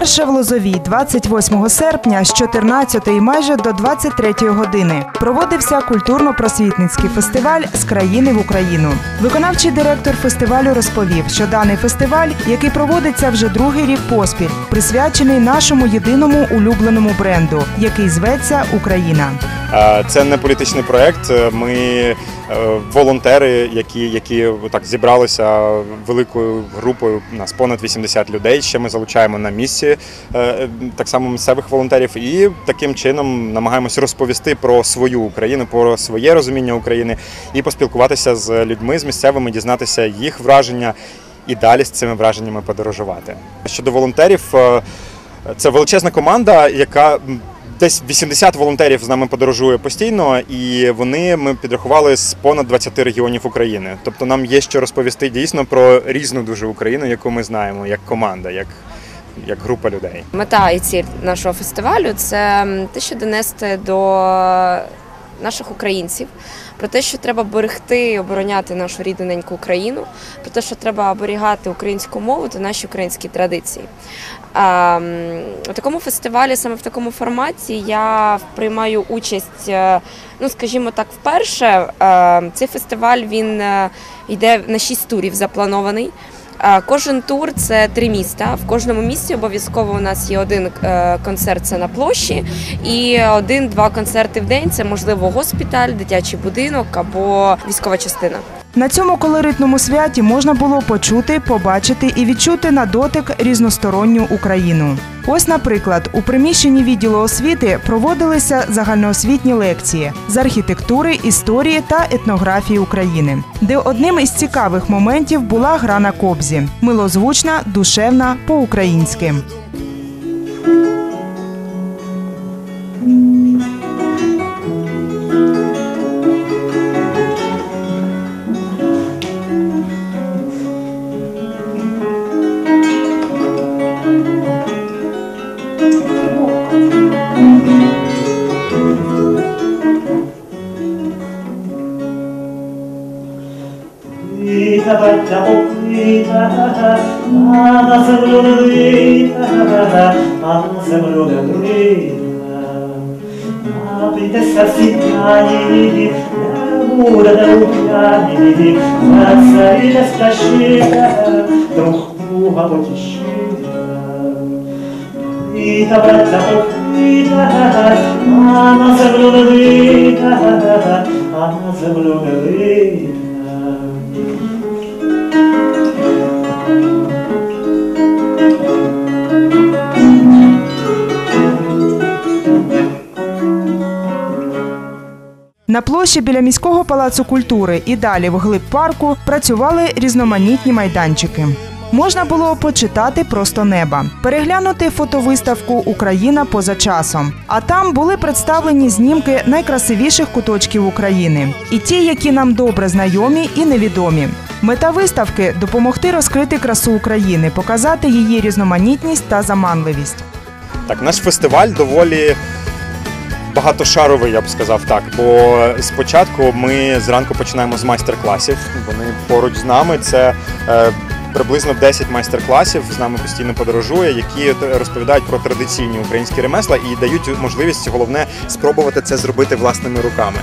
Вперше в Лозовій 28 серпня з 14 майже до 23 години проводився культурно-просвітницький фестиваль з країни в Україну. Виконавчий директор фестивалю розповів, що даний фестиваль, який проводиться вже другий рік поспіль, присвячений нашому єдиному улюбленому бренду, який зветься Україна. Е, Це не політичний проект. Ми е, волонтери, які, які так зібралися великою групою. У нас понад 80 людей. Ще ми залучаємо на місці е, так само місцевих волонтерів, і таким чином намагаємось розповісти про свою Україну, про своє розуміння України і поспілкуватися з людьми, з місцевими, дізнатися їх враження і далі з цими враженнями подорожувати. Щодо волонтерів, е, це величезна команда, яка десь 80 волонтерів з нами подорожує постійно, і вони ми підрахували з понад 20 регіонів України. Тобто нам є що розповісти дійсно про різну дуже Україну, яку ми знаємо, як команда, як, як група людей. Мета і ціль нашого фестивалю це те, що донести до наших українців про те, що треба берегти і обороняти нашу рідненьку Україну, про те, що треба оберігати українську мову та наші українські традиції. У такому фестивалі, саме в такому форматі, я приймаю участь, е, ну скажімо так, вперше. Е, Цей фестиваль він е, йде на шість турів запланований. Кожен тур це три міста. В кожному місті обов'язково у нас є один е, концерт це на площі, і один-два концерти в день. Це можливо госпіталь, дитячий будинок або військова частина. На цьому колоритному святі можна було почути, побачити і відчути на дотик різносторонню Україну. Ось, наприклад, у приміщенні відділу освіти проводилися загальноосвітні лекції з архітектури, історії та етнографії України, де одним із цікавих моментів була гра на кобзі милозвучна, душевна, по-українськи. brunina, manza bruna brunina, abita sa sicani, mura da ucani, faça e da stashina, trocuha botishina, vita brata botita, manza bruna На площі біля міського палацу культури і далі вглиб парку працювали різноманітні майданчики. Можна було почитати просто неба, переглянути фотовиставку Україна поза часом. А там були представлені знімки найкрасивіших куточків України, і ті, які нам добре знайомі і невідомі. Мета виставки допомогти розкрити красу України, показати її різноманітність та заманливість. Так, наш фестиваль доволі багатошаровий, я б сказав так. Бо спочатку ми зранку починаємо з майстер-класів. Вони поруч з нами. Це е, приблизно 10 майстер-класів з нами постійно подорожує, які розповідають про традиційні українські ремесла і дають можливість головне спробувати це зробити власними руками.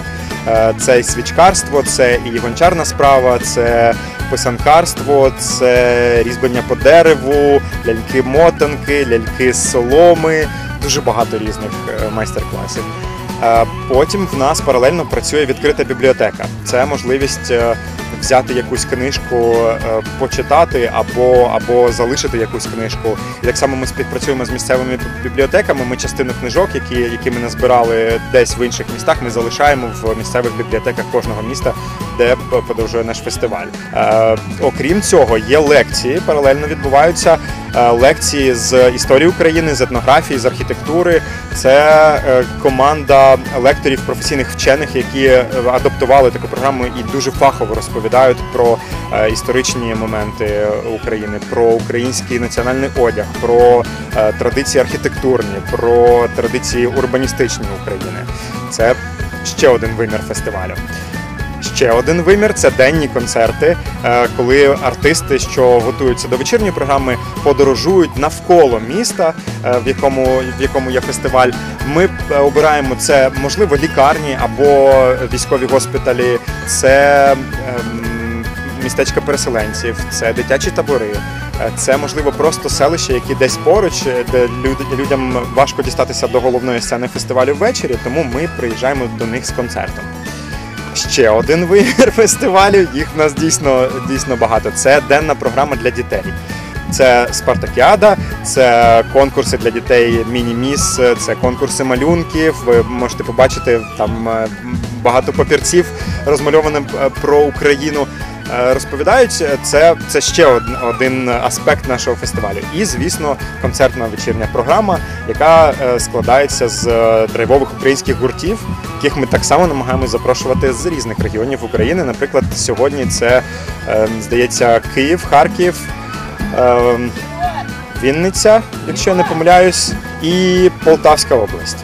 Е, Це і свічкарство, це і гончарна справа, це писанкарство, це різьблення по дереву, ляльки-мотанки, ляльки з соломи, дуже багато різних е, майстер-класів. Е, Потім в нас паралельно працює відкрита бібліотека. Це можливість е, взяти якусь книжку, почитати або, або залишити якусь книжку. І так само ми співпрацюємо з місцевими бібліотеками. Ми частину книжок, які, які ми назбирали десь в інших містах, ми залишаємо в місцевих бібліотеках кожного міста, де п- подорожує наш фестиваль. Окрім цього, є лекції, паралельно відбуваються лекції з історії України, з етнографії, з архітектури. Це е, команда лекторів професійних вчених, які е, адаптували таку програму і дуже фахово розповідають про е, історичні моменти України, про український національний одяг, про е, традиції архітектурні, про традиції урбаністичні України. Це ще один вимір фестивалю. Ще один вимір це денні концерти, е, коли артисти, що готуються до вечірньої програми, подорожують навколо міста, е, в якому в якому є фестиваль. Ми е, обираємо це можливо лікарні або військові госпіталі, це ем, містечка переселенців, це дитячі табори. Це можливо просто селища, які десь поруч, де людям важко дістатися до головної сцени фестивалю ввечері, тому ми приїжджаємо до них з концертом. Ще один вимір фестивалю. Їх в нас дійсно дійсно багато. Це денна програма для дітей. Це спартакіада, це конкурси для дітей міні-міс, це конкурси малюнків. Ви можете побачити там е, багато папірців розмальованим е, про Україну. Е, Розповідають, це, це ще один аспект нашого фестивалю. І, звісно, концертна вечірня програма, яка е, складається з е, драйвових українських гуртів, яких ми так само намагаємося запрошувати з різних регіонів України. Наприклад, сьогодні це, е, здається, Київ, Харків, е, Вінниця, якщо я не помиляюсь, і Полтавська область.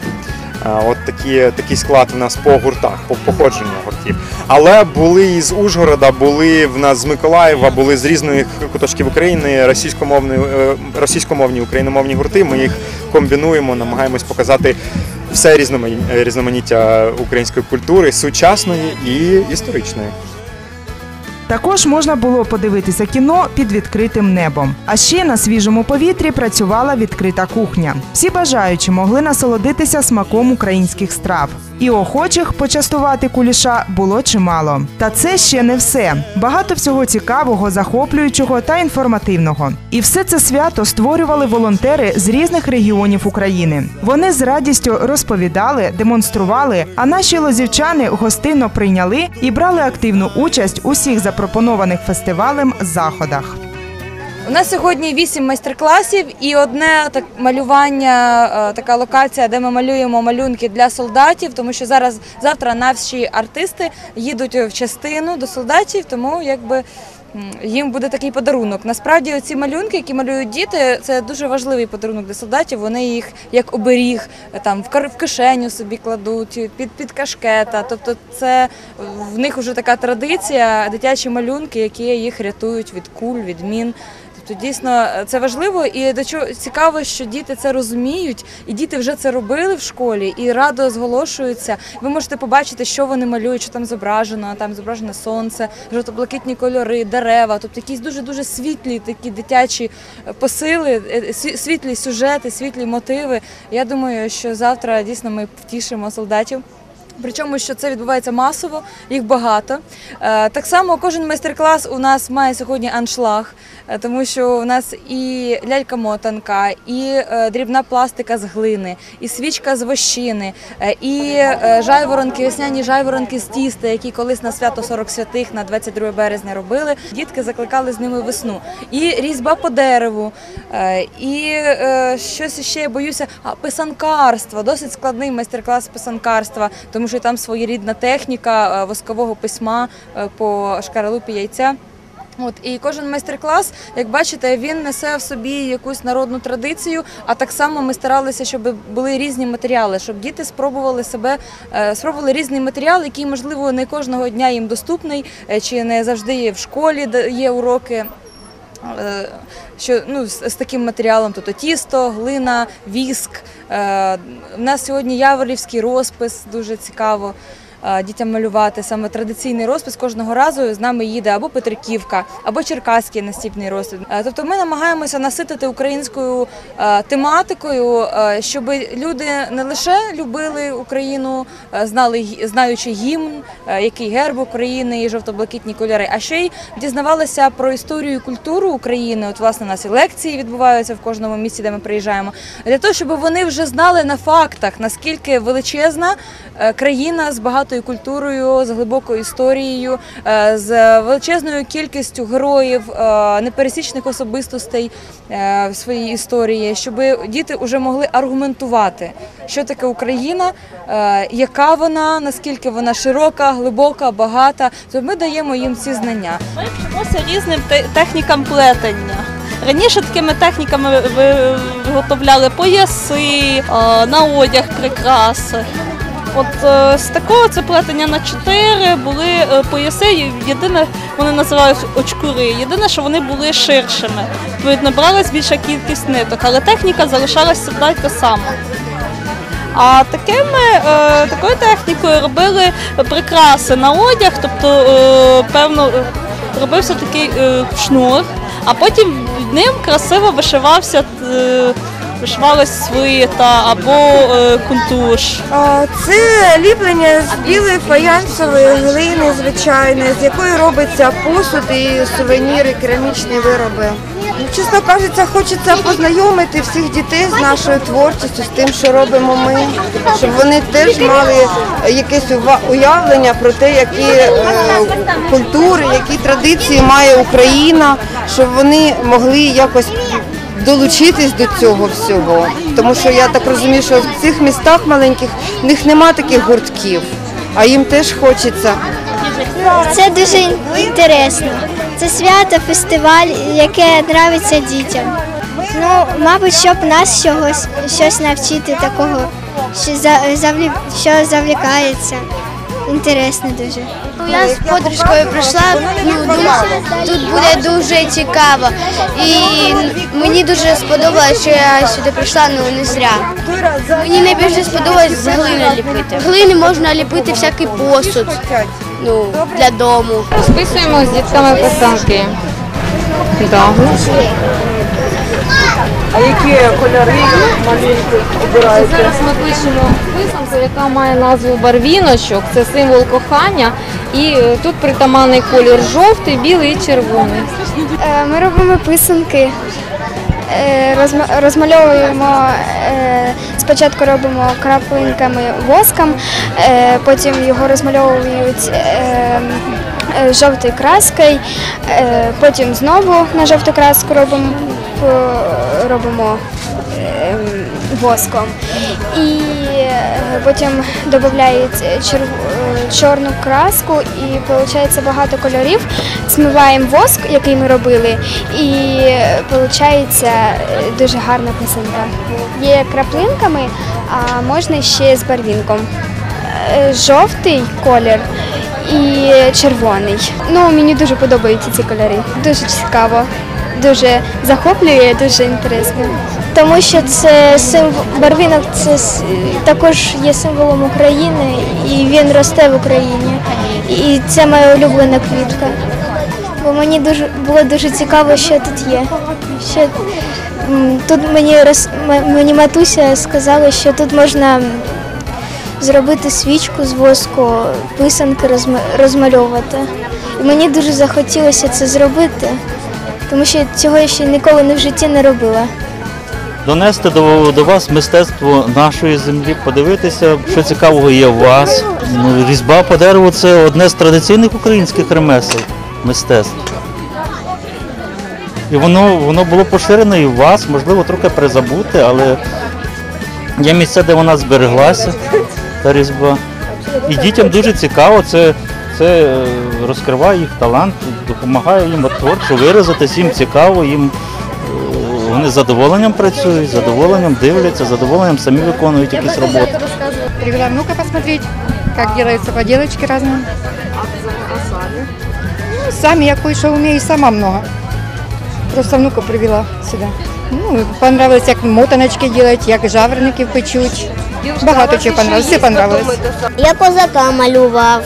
От такі, такий склад в нас по гуртах, по походженню гуртів. Але були із Ужгорода, були в нас з Миколаєва, були з різних куточків України російськомовні, е, російськомовні україномовні гурти. Ми їх комбінуємо, намагаємось показати все різномані- різноманіття української культури, сучасної і історичної. Також можна було подивитися кіно під відкритим небом. А ще на свіжому повітрі працювала відкрита кухня. Всі бажаючі могли насолодитися смаком українських страв. І охочих почастувати куліша було чимало. Та це ще не все. Багато всього цікавого, захоплюючого та інформативного. І все це свято створювали волонтери з різних регіонів України. Вони з радістю розповідали, демонстрували, а наші лозівчани гостинно прийняли і брали активну участь у всіх запропонованих фестивалем заходах. У нас сьогодні вісім майстер-класів і одне так малювання, е, така локація, де ми малюємо малюнки для солдатів, тому що зараз завтра наші артисти їдуть в частину до солдатів, тому якби. Їм буде такий подарунок. Насправді, ці малюнки, які малюють діти, це дуже важливий подарунок для солдатів. Вони їх як оберіг е, там в кишеню собі кладуть, під під кашкета. Тобто, це в них вже така традиція, дитячі малюнки, які їх рятують від куль, від мін. Тобто дійсно е, це важливо і до чого цікаво, що діти це розуміють, і діти вже це робили в школі і радо зголошуються. Ви можете побачити, що вони малюють, що там зображено. Там зображене сонце, жовто-блакитні кольори, дерева, тобто якісь дуже дуже світлі такі дитячі е, посили, е, світлі сюжети, світлі мотиви. Я думаю, що завтра дійсно ми втішимо солдатів. Причому, що це відбувається масово, їх багато. Е, Так само кожен майстер-клас у нас має сьогодні аншлаг, е, тому що у нас і лялька-мотанка, і е, дрібна пластика з глини, і свічка з вощини, і жайворонки, весняні жайворонки з тіста, які колись на свято 40 святих на 22 березня робили. Дітки закликали з ними весну. І різьба по дереву, і щось ще я боюся, а писанкарство, досить складний майстер-клас писанкарства, тому що там своєрідна техніка е, воскового письма е, по шкаралупі яйця. От і кожен майстер-клас, як бачите, він несе в собі якусь народну традицію. А так само ми старалися, щоб були різні матеріали, щоб діти спробували себе, е, спробували різний матеріал, який можливо не кожного дня їм доступний, чи не завжди в школі, є уроки. Е, Що ну з, таким матеріалом, тобто тісто, глина, віск. Е, У нас сьогодні яворівський розпис, дуже цікаво е, дітям малювати. Саме традиційний розпис кожного разу з нами їде або Петриківка, або Черкаський наступний розпис. Е, Тобто ми намагаємося наситити українською е, тематикою, е, щоб люди не лише любили Україну, е, знали знаючи гімн, е, який герб України і жовто-блакитні кольори, а ще й дізнавалися про історію і культуру України. От власне у нас і лекції відбуваються в кожному місці, де ми приїжджаємо, для того, щоб вони вже знали на фактах, наскільки величезна е, країна з багатою культурою, з глибокою історією, е, з величезною кількістю героїв, е, непересічних особистостей е, в своїй історії, щоб діти вже могли аргументувати, що таке Україна, яка вона, наскільки вона широка, глибока, багата. То ми даємо їм ці знання. Ми вчимося різним технікам плетення. Раніше такими техніками виготовляли пояси, на одяг прикраси. От е, з такого це плетення на чотири були е, пояси. Єдине, вони називають очкури. Єдине, що вони були ширшими. Відповідно, бралась більша кількість ниток, але техніка залишалася та сама. А такими, е, такою технікою робили прикраси на одяг, тобто, певно, робився такий шнур, а потім ним красиво вишивався. Вишивалась свита або е, кунтуш. Це ліплення з білої фаянсової глини звичайної, з якої робиться посуд і сувеніри, керамічні вироби. Ну, Чесно кажучи, хочеться познайомити всіх дітей з нашою творчістю, з тим, що робимо ми, щоб вони теж мали якесь уявлення про те, які е, культури, які традиції має Україна, щоб вони могли якось долучитись до цього всього. Тому що я так розумію, що в цих містах маленьких в них нема таких гуртків, а їм теж хочеться. Це дуже інтересно. Це свято, фестиваль, яке подобається дітям. Ну, мабуть, щоб нас чогось щось навчити такого, що за- що завлікається. Інтересно дуже. Я з подружкою прийшла, ну, тут буде дуже цікаво. І мені дуже сподобалося, що я сюди прийшла, ну не зря. Мені найбільше сподобалось з глини ліпити. Глини можна ліпити всякий посуд ну, для дому. Розписуємо з дітками писанки. Да. А які кольори малюнки обираєте? Зараз ми пишемо писанку, яка має назву барвіночок. Це символ кохання. І е, тут притаманний колір жовтий, білий і червоний. Е, Ми робимо писанки, е, розмальовуємо, спочатку робимо краплинками воском, потім його розмальовують жовтою краскою, потім знову на жовту краску робимо, робимо е, воском. І е, потім додають е, чорну краску і виходить багато кольорів. Змиваємо воск, який ми робили, і виходить дуже гарна писанка. Є краплинками, а можна ще з барвінком. Е, Жовтий колір і червоний. Ну, мені дуже подобаються ці кольори. Дуже цікаво, дуже захоплює, дуже інтересно. Тому що це символ барвінок, це також є символом України, і він росте в Україні. І це моя улюблена квітка. Бо мені дуже було дуже цікаво, що тут є. Що тут мені роз, мені матуся сказала, що тут можна зробити свічку з воску, писанки розма- розмальовувати. І мені дуже захотілося це зробити, тому що цього я ще ніколи не в житті не робила. донести до, до вас мистецтво нашої землі, подивитися, що цікавого є у вас. Ну, різьба по дереву це одне з традиційних українських ремесел мистецтв. І воно, воно було поширене і у вас, можливо, трохи призабуте, але є місця, де вона збереглася, та різьба. І дітям дуже цікаво, це, це е, розкриває їх талант, допомагає їм творчо виразитись, їм цікаво, їм е, вони з задоволенням працюють, з задоволенням дивляться, з задоволенням самі виконують якісь роботи. Привела внука посмотреть, как делаются поделочки разные. Ну, сами я кое-что умею, сама много. Просто внука привела сюда. Ну, понравилось, як мотаночки делать, як жаворонки печуть. Багато чого понравилось, все понравилось. Я козака малював.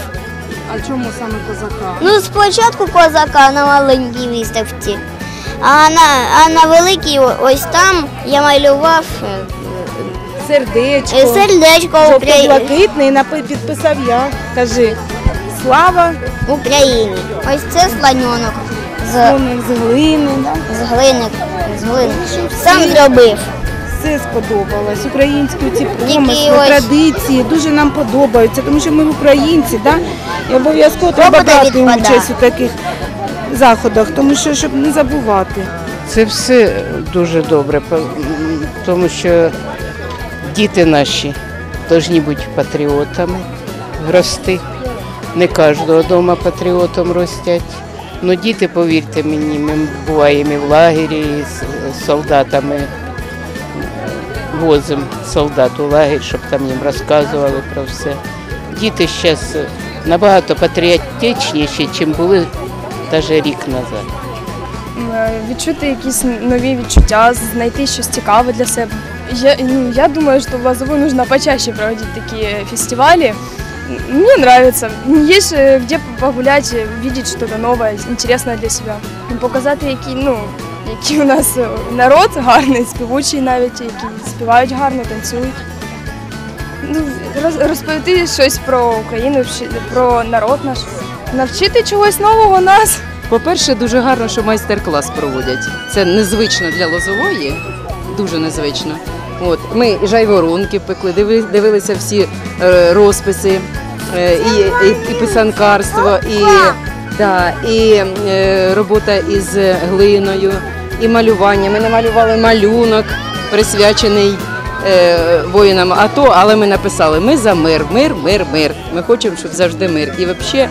А чому саме козака? Ну, спочатку козака на маленькій виставці, а на, а на великій ось там я малював е, Сердечко. е, сердечко Жовто-блакитний підписав я. Кажи слава Україні. Ось це слоненок з, з глини. з глини. З глини. Сам зробив. Все сподобалось. Українські ці промисли, традиції дуже нам подобаються, тому що ми українці, да? і обов'язково треба брати участь у таких заходах, тому що щоб не забувати. Це все дуже добре, тому що діти наші повинні бути патріотами, рости. Не кожного вдома патріотом ростять. Ну діти, повірте мені, ми буваємо і в лагері і з з солдатами возимо солдат у лагерь, щоб там їм розказували про все. Діти зараз набагато патріотичніші, ніж були навіть рік назад. Е, відчути якісь нові відчуття, знайти щось цікаве для себе. Я, ну, я думаю, что в Лозову нужно почаще проводить такие фестивали. М, Мне нравится. Есть где погулять, э, увидеть что-то новое, для себя. Ну, Показати, який, ну, який у нас е, народ гарний, співучий навіть, які співають гарно, танцюють. Ну, роз- розповісти щось про Україну, про народ наш, навчити чогось нового нас. По-перше, дуже гарно, що майстер-клас проводять. Це незвично для лозової, дуже незвично. От ми жайворонки пекли, диви- дивилися всі е, розписи, е, і, і, і писанкарство, і, да, і робота із глиною, і малювання. Ми намалювали малюнок, присвячений е, воїнам АТО, але ми написали Ми за мир, мир, мир, мир. Ми хочемо, щоб завжди мир. І взагалі,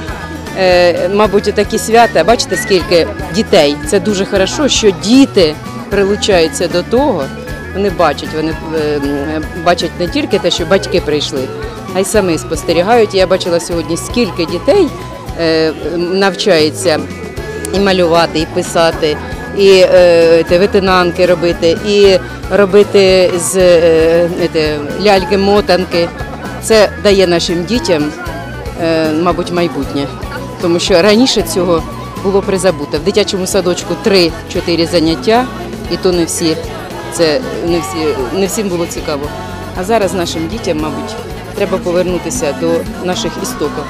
е, мабуть, такі свята, бачите, скільки дітей. Це дуже хорошо, що діти прилучаються до того. Вони бачать, вони е, бачать не тільки те, що батьки прийшли, а й самі спостерігають. Я бачила сьогодні, скільки дітей е, навчається і малювати, і писати, і витинанки робити, і робити з е, ляльки-мотанки. Це дає нашим дітям, е, мабуть, майбутнє. Тому що раніше цього було призабуто. В дитячому садочку 3-4 заняття, і то не всі. Це не всі не всім було цікаво. А зараз нашим дітям, мабуть, треба повернутися до наших істоків.